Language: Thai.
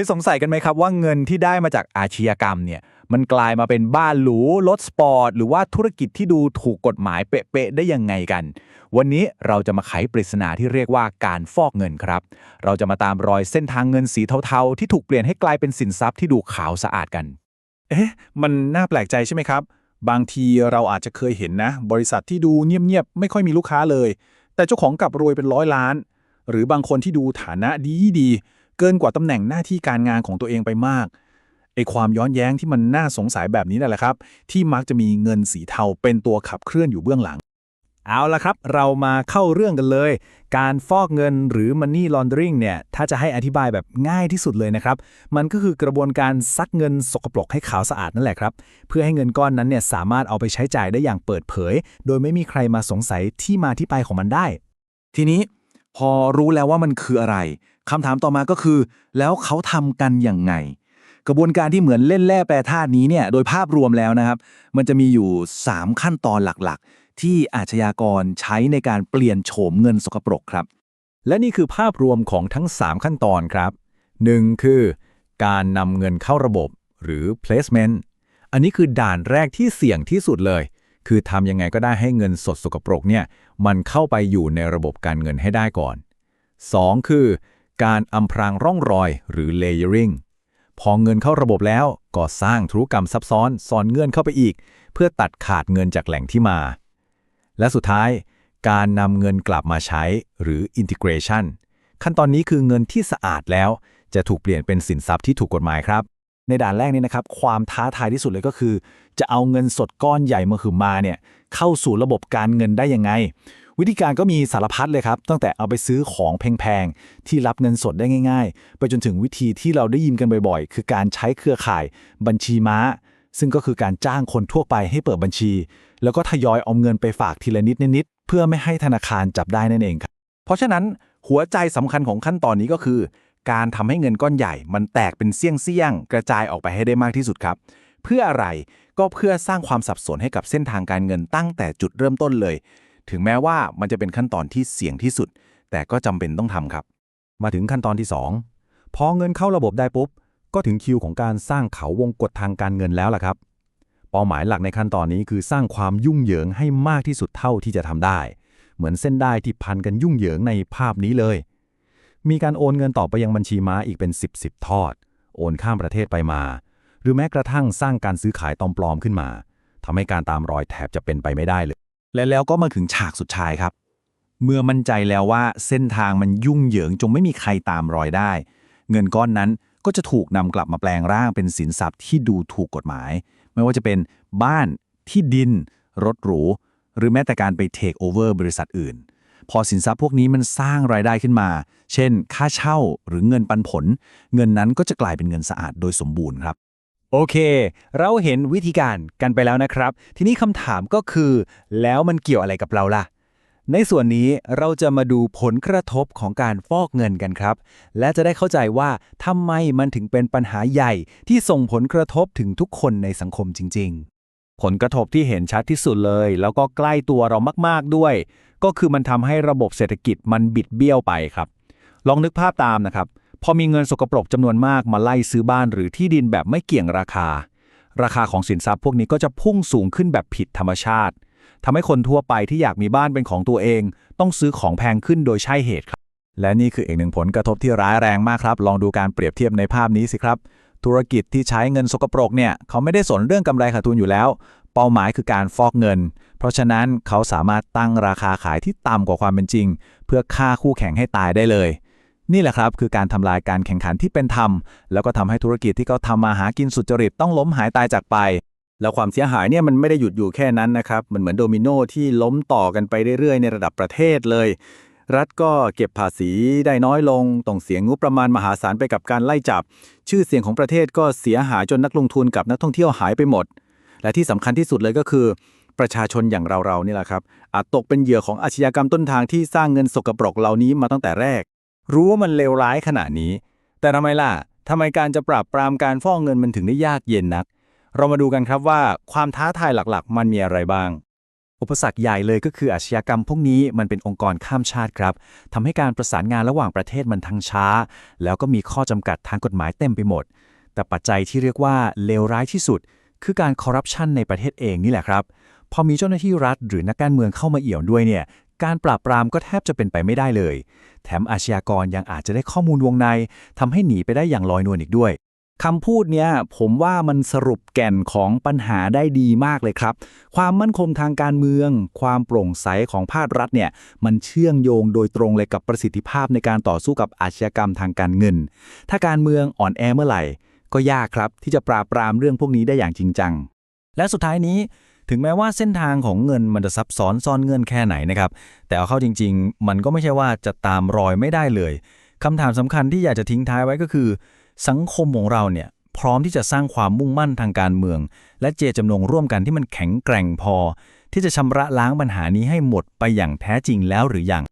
ยสงสัยกันไหมครับว่าเงินที่ได้มาจากอาชญากรรมเนี่ยมันกลายมาเป็นบ้านหรูรถสปอร์ต หรือว่าธุรกิจที่ดูถูกกฎหมายเป๊ะๆได้ยังไงกัน วันนี้เราจะมาไขปริศนาที่เรียกว่าการฟอกเงินครับ เราจะมาตามรอยเส้นทางเงินสีเทาๆ ที่ถูกเปลี่ยนให้กลายเป็นสินทรัพย์ที่ดูขาวสะอาดกัน เอ๊ะ มันน่าแปลกใจใช่ไหมครับ บางทีเราอาจจะเคยเห็นนะ บริษัทที่ดูเงียบๆไม่ค่อยมีลูกค้าเลย แต่เจ้าของกลับรวยเป็นร้อยล้าน หรือบางคนที่ดูฐานะดีดีๆ เกินกว่าตำแหน่งหน้าที่การงานของตัวเองไปมากไอความย้อนแย้งที่มันน่าสงสัยแบบนี้นั่นแหละครับ ที่มักจะมีเงินสีเทาเป็นตัวขับเคลื่อนอยู่เบื้องหลัง เอาละครับ เรามาเข้าเรื่องกันเลย การฟอกเงินหรือ money laundering เนี่ย ถ้าจะให้อธิบายแบบง่ายที่สุดเลยนะครับ มันก็คือกระบวนการซักเงินสกปรกให้ขาวสะอาดนั่นแหละครับ เพื่อให้เงินก้อนนั้นเนี่ยสามารถเอาไปใช้จ่ายได้อย่างเปิดเผย โดยไม่มีใครมาสงสัยที่มาที่ไปของมันได้ ทีนี้พอรู้แล้วว่ามันคืออะไร คำถามต่อมาก็คือ แล้วเขาทำกันอย่างไง กระบวนการที่เหมือนเล่นแร่แปรธาตุนี้เนี่ยโดยภาพรวมแล้วนะครับ มันจะมีอยู่ 3 ขั้นตอนหลักๆ ที่อาชญากรใช้ในการเปลี่ยนโฉมเงินสกปรกครับ และนี่คือภาพรวมของทั้ง 3 ขั้นตอนครับ 1. คือ การนำเงินเข้าระบบหรือ placement อันนี้คือด่านแรกที่เสี่ยงที่สุดเลย คือทำยังไงก็ได้ให้เงินสดสกปรกเนี่ยมันเข้าไปอยู่ในระบบการเงินให้ได้ก่อน 2. คือ การอำพรางร่องรอยหรือ layering พอเงินเข้าระบบแล้วก็สร้างธุรกรรมซับซ้อนซ้อนเงื่อนเข้าไปอีก เพื่อตัดขาดเงินจากแหล่งที่มา และสุดท้าย การนำเงินกลับมาใช้หรือ integration ขั้นตอนนี้คือเงินที่สะอาดแล้ว จะถูกเปลี่ยนเป็นสินทรัพย์ที่ถูกกฎหมายครับ ในด่านแรกนี้นะครับ ความท้าทายที่สุดเลยก็คือ จะเอาเงินสดก้อนใหญ่มาคือมาเนี่ยเข้าสู่ระบบการเงินได้ยังไง วิธีการก็มีสารพัดเลยครับ ตั้งแต่เอาไปซื้อของแพงๆ ที่รับเงินสดได้ง่าย ๆ ไปจนถึงวิธีที่เราได้ยินกันบ่อยๆ คือการใช้เครือข่ายบัญชีม้า ซึ่งก็คือการจ้างคนทั่วไปให้เปิดบัญชี แล้วก็ทยอยเอาเงินไปฝากทีละนิดนิดเพื่อไม่ให้ธนาคารจับได้นั่นเองครับเพราะฉะนั้นหัวใจสำคัญของขั้นตอนนี้ก็คือ การทำให้เงินก้อนใหญ่ มันแตกเป็นเสี่ยงๆกระจายออกไปให้ได้มากที่สุดครับ เพื่ออะไรก็เพื่อสร้างความสับสนให้กับเส้นทางการเงินตั้งแต่จุดเริ่มต้นเลย ถึงแม้ว่ามันจะเป็นขั้นตอนที่เสี่ยงที่สุด แต่ก็จำเป็นต้องทำครับ มาถึงขั้นตอนที่ 2 พอเงินเข้าระบบได้ปุ๊บ ก็ถึงคิวของการสร้างเขาวงกฏทางการเงินแล้วล่ะครับ เป้าหมายหลักในขั้นตอนนี้คือสร้างความยุ่งเหยิงให้มากที่สุดเท่าที่จะทำได้ เหมือนเส้นได้ที่พันกันยุ่งเหยิงในภาพนี้เลย มีการโอนเงินต่อไปยังบัญชีม้าอีกเป็น 10บสทอด โอนข้ามประเทศไปมา หรือแม้กระทั่งสร้างการซื้อขายตอมปลอมขึ้นมาทำให้การตามรอยแทบจะเป็นไปไม่ได้เลย และแล้วก็มาถึงฉากสุดท้ายครับ เมื่อมั่นใจแล้วว่าเส้นทางมันยุ่งเหยิงจงไม่มีใครตามรอยได้ เงินก้อนนั้นก็จะถูกนำกลับมาแปลงร่างเป็นสินทรัพย์ที่ดูถูกกฎหมาย ไม่ว่าจะเป็นบ้านที่ดิน รถหรู หรือแม้แต่การไปเทคโอเวอร์บริษัทอื่น พอสินทรัพย์พวกนี้มันสร้างรายได้ขึ้นมา เช่น ค่าเช่าหรือเงินปันผล เงินนั้นก็จะกลายเป็นเงินสะอาดโดยสมบูรณ์ครับ โอเค เราเห็นวิธีการกันไปแล้วนะครับ ทีนี้คำถามก็คือ แล้วมันเกี่ยวอะไรกับเราล่ะ ในส่วนนี้เราจะมาดูผลกระทบของการฟอกเงินกันครับ และจะได้เข้าใจว่าทำไมมันถึงเป็นปัญหาใหญ่ที่ส่งผลกระทบถึงทุกคนในสังคมจริง ๆ ผลกระทบที่เห็นชัดที่สุดเลย แล้วก็ใกล้ตัวเรามากๆด้วย ก็คือมันทำให้ระบบเศรษฐกิจมันบิดเบี้ยวไปครับ ลองนึกภาพตามนะครับ พอมีเงินสกปรกจำนวนมากมาไล่ซื้อบ้านหรือที่ดินแบบไม่เกี่ยงราคา ราคาของสินทรัพย์พวกนี้ก็จะพุ่งสูงขึ้นแบบผิดธรรมชาติทำให้คนทั่วไปที่อยากมีบ้านเป็นของตัวเอง ต้องซื้อของแพงขึ้นโดยใช่เหตุครับ และนี่คืออีกหนึ่งผลกระทบที่ร้ายแรงมากครับ ลองดูการเปรียบเทียบในภาพนี้สิครับ ธุรกิจที่ใช้เงินสกปรกเนี่ยเขาไม่ได้สนเรื่องกำไรขาดทุนอยู่แล้ว เป้าหมายคือการฟอกเงิน เพราะฉะนั้นเขาสามารถตั้งราคาขายที่ต่ำกว่าความเป็นจริง เพื่อฆ่าคู่แข่งให้ตายได้เลย นี่แหละครับคือการทำลายการแข่งขันที่เป็นธรรม แล้วก็ทำให้ธุรกิจที่เขาทำมาหากินสุจริตต้องล้มหายตายจากไป แล้วความเสียหายเนี่ยมันไม่ได้หยุดอยู่แค่นั้นนะครับมันเหมือนโดมิโนที่ล้มต่อกันไปเรื่อยๆ ในระดับประเทศเลย รัฐก็เก็บภาษีได้น้อยลงต้องเสียงงบประมาณมหาศาลไปกับการไล่จับ ชื่อเสียงของประเทศก็เสียหายจนนักลงทุนกับนักท่องเที่ยวหายไปหมด และที่สำคัญที่สุดเลยก็คือประชาชนอย่างเราๆนี่แหละครับอาจตกเป็นเหยื่อของอาชญากรรมต้นทางที่สร้างเงินสกปรกเหล่านี้มาตั้งแต่แรก รู้ว่ามันเลวร้ายขนาดนี้ แต่ทำไมล่ะทำไมการจะปราบปรามการฟอกเงินมันถึงได้ยากเย็นนัก เรามาดูกันครับว่าความท้าทายหลักๆ มันมีอะไรบ้าง อุปสรรคใหญ่เลยก็คืออาชญากรรมพวกนี้มันเป็นองค์กรข้ามชาติครับทำให้การประสานงานระหว่างประเทศมันทั้งช้า แล้วก็มีข้อจำกัดทางกฎหมายเต็มไปหมด แต่ปัจจัยที่เรียกว่าเลวร้ายที่สุด คือการคอร์รัปชันในประเทศเองนี่แหละครับพอมีเจ้าหน้าที่รัฐหรือนักการเมืองเข้ามาเอี่ยวด้วยเนี่ย การปราบปรามก็แทบจะเป็นไปไม่ได้เลย แถมอาชญากรยังอาจจะได้ข้อมูลวงในทำให้หนีไปได้อย่างลอยนวลอีกด้วยคำพูดเนี้ยผมว่ามันสรุปแก่นของปัญหาได้ดีมากเลยครับ ความมั่นคงทางการเมือง ความโปร่งใสของภาครัฐเนี่ยมันเชื่อมโยงโดยตรงเลยกับประสิทธิภาพในการต่อสู้กับอาชญากรรมทางการเงิน ถ้าการเมืองอ่อนแอเมื่อไหร่ ก็ยากครับที่จะปราบปรามเรื่องพวกนี้ได้อย่างจริงจัง และสุดท้ายนี้ ถึงแม้ว่าเส้นทางของเงินมันจะซับซ้อนซ่อนเงื่อนแค่ไหนนะครับ แต่เอาเข้าจริง ๆ มันก็ไม่ใช่ว่าจะตามรอยไม่ได้เลยคำถามสำคัญที่อยากจะทิ้งท้ายไว้ก็คือ สังคมของเราเนี่ยพร้อมที่จะสร้างความมุ่งมั่นทางการเมือง และเจตจำนงร่วมกันที่มันแข็งแกร่งพอ ที่จะชำระล้างปัญหานี้ให้หมดไปอย่างแท้จริงแล้วหรือยัง